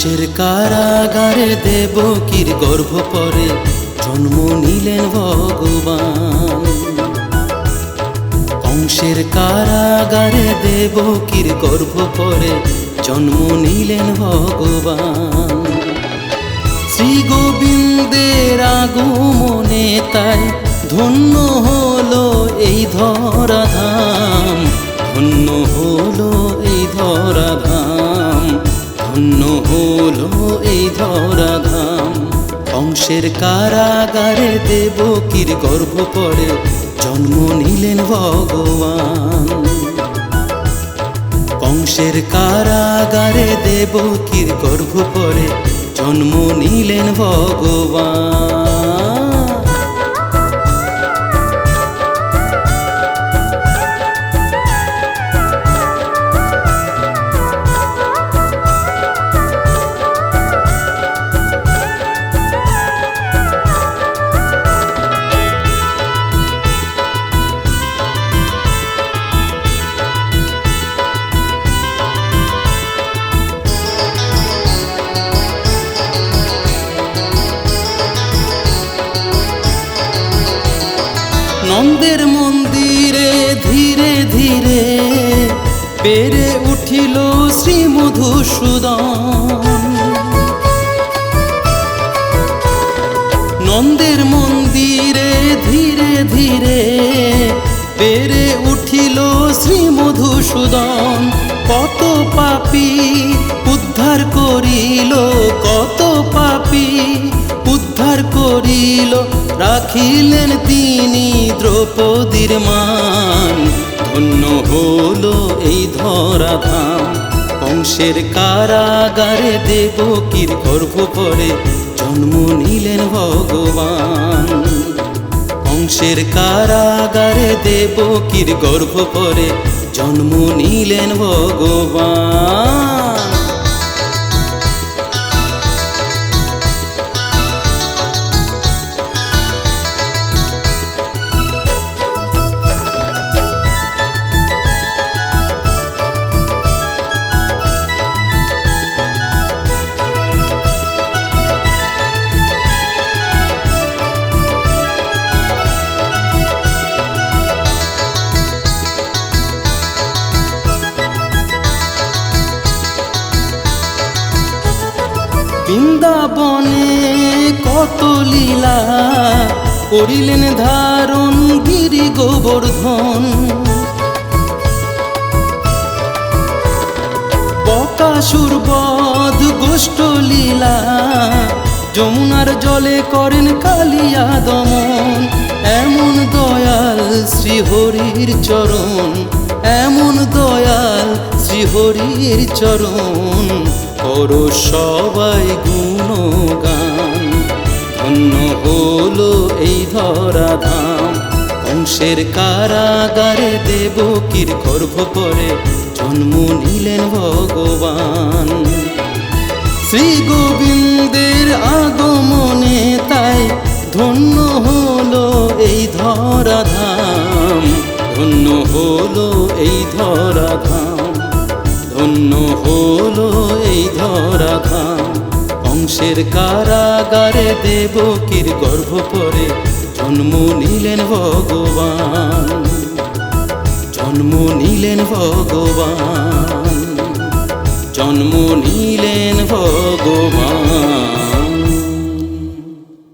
কংসের কারাগারে দেবকীর গর্ভ পরে জন্ম নিলেন ভগবান। কংসের কারাগারে দেবকীর গর্ভ পরে জন্ম নিলেন ভগবান। শ্রী গোবিন্দের আগমনে তাই ধন্য হলো এই ধরাধাম। ধন্য হলো এই ধরাধাম। অংশের কারাগারে দেবকীর গর্ভ পরে জন্ম নিলেন ভগবান। অংশের কারাগারে দেবকীর গর্ভ পরে জন্ম নিলেন ভগবান। নন্দের মন্দিরে ধীরে ধীরে বেড়ে উঠিল শ্রী মধুসূদন নন্দের মন্দিরে ধীরে ধীরে বেড়ে উঠিল শ্রী মধুসূদন কত পাপি উদ্ধার করিল, কত পাপি উদ্ধার করিল, রাখিলেন তিনি দ্রৌপদীর মান। ধন্য হলো এই ধরাধাম। বংশের কারাগারে দেবকীর গর্ভ পরে জন্ম নিলেন ভগবান। বংশের কারাগারে দেবকীর গর্ভ পরে জন্ম নিলেন ভগবান। বৃন্দাবনে কত লীলা করিলেন ধারণ গিরি গোবর্ধন। বকাসুর বধ গোষ্ঠ লীলা যমুনার জলে করেন কালিয়া দমন। এমন দয়াল শ্রীহরির চরণ, এমন দয়াল শ্রীহরির চরণ। কর সবাই গুণগান। ধন্য হলো এই ধরা ধরাধাম। কংসের কারাগারে দেব দেবকীর গর্ভ পরে জন্ম নিলেন ভগবান। শ্রী গোবিন্দের আগমনে তাই ধন্য হলো এই ধরাধাম। ধন্য হলো এই ধরাধাম। ধন্য হলো অংশের কারাগারে দেবকীর গর্ভ পরে জন্ম নিলেন ভগবান। জন্ম নিলেন ভগবান। জন্ম নিলেন ভগবান।